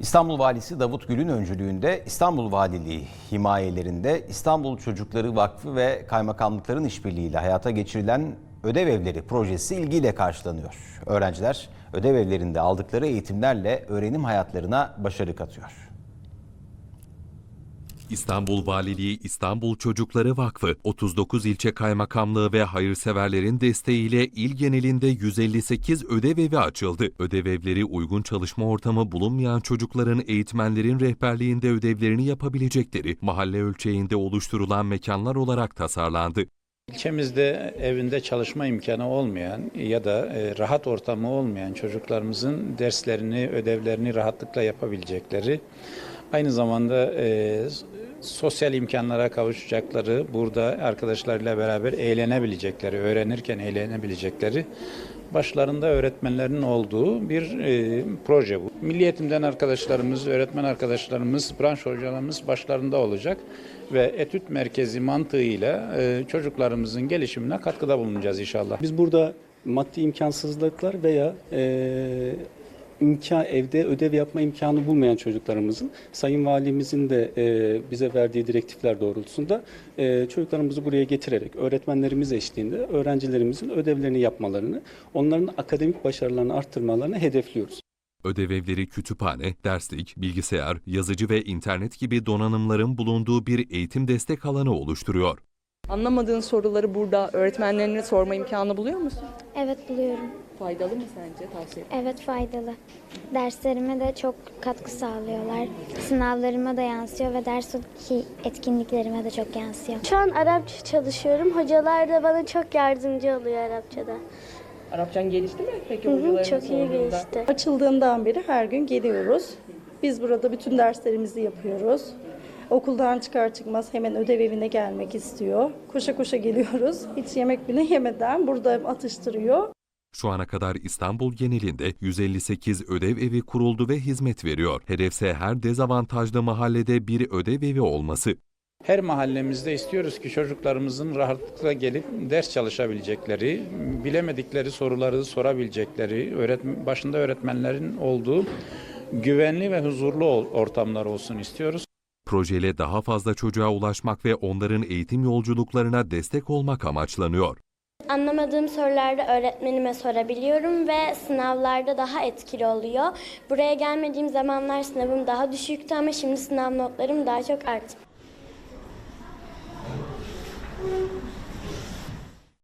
İstanbul Valisi Davut Gül'ün öncülüğünde İstanbul Valiliği himayelerinde İstanbul Çocukları Vakfı ve kaymakamlıkların işbirliğiyle hayata geçirilen ödev evleri projesi ilgiyle karşılanıyor. Öğrenciler ödev evlerinde aldıkları eğitimlerle öğrenim hayatlarına başarı katıyor. İstanbul Valiliği İstanbul Çocukları Vakfı, 39 ilçe kaymakamlığı ve hayırseverlerin desteğiyle il genelinde 158 ödev evi açıldı. Ödev evleri uygun çalışma ortamı bulunmayan çocukların eğitmenlerin rehberliğinde ödevlerini yapabilecekleri mahalle ölçeğinde oluşturulan mekanlar olarak tasarlandı. İlçemizde evinde çalışma imkanı olmayan ya da e, rahat ortamı olmayan çocuklarımızın derslerini, ödevlerini rahatlıkla yapabilecekleri, aynı zamanda e, sosyal imkanlara kavuşacakları, burada arkadaşlarıyla beraber eğlenebilecekleri, öğrenirken eğlenebilecekleri, başlarında öğretmenlerin olduğu bir e, proje bu. Milli Eğitim'den arkadaşlarımız, öğretmen arkadaşlarımız, branş hocalarımız başlarında olacak ve etüt merkezi mantığıyla e, çocuklarımızın gelişimine katkıda bulunacağız inşallah. Biz burada maddi imkansızlıklar veya e, imkan evde ödev yapma imkanı bulmayan çocuklarımızın Sayın Valimizin de e, bize verdiği direktifler doğrultusunda e, çocuklarımızı buraya getirerek öğretmenlerimiz eşliğinde öğrencilerimizin ödevlerini yapmalarını, onların akademik başarılarını arttırmalarını hedefliyoruz. Ödevevleri kütüphane, derslik, bilgisayar, yazıcı ve internet gibi donanımların bulunduğu bir eğitim destek alanı oluşturuyor. Anlamadığın soruları burada öğretmenlerine sorma imkanı buluyor musun? Evet buluyorum. Faydalı mı sence tavsiye? Evet faydalı. Derslerime de çok katkı sağlıyorlar. Sınavlarıma da yansıyor ve dersteki etkinliklerime de çok yansıyor. Şu an Arapça çalışıyorum. Hocalar da bana çok yardımcı oluyor Arapçada. Arapçan gelişti mi peki Hı hı, hocalarına çok iyi sorduğunda? geçti. Açıldığından beri her gün geliyoruz. Biz burada bütün derslerimizi yapıyoruz. Okuldan çıkar çıkmaz hemen ödev evine gelmek istiyor. Koşa koşa geliyoruz. Hiç yemek bile yemeden burada atıştırıyor. Şu ana kadar İstanbul genelinde 158 ödev evi kuruldu ve hizmet veriyor. Hedefse her dezavantajlı mahallede bir ödev evi olması. Her mahallemizde istiyoruz ki çocuklarımızın rahatlıkla gelip ders çalışabilecekleri, bilemedikleri soruları sorabilecekleri, öğretmen, başında öğretmenlerin olduğu güvenli ve huzurlu ortamlar olsun istiyoruz. Projeyle daha fazla çocuğa ulaşmak ve onların eğitim yolculuklarına destek olmak amaçlanıyor. Anlamadığım sorularda öğretmenime sorabiliyorum ve sınavlarda daha etkili oluyor. Buraya gelmediğim zamanlar sınavım daha düşüktü ama şimdi sınav notlarım daha çok arttı.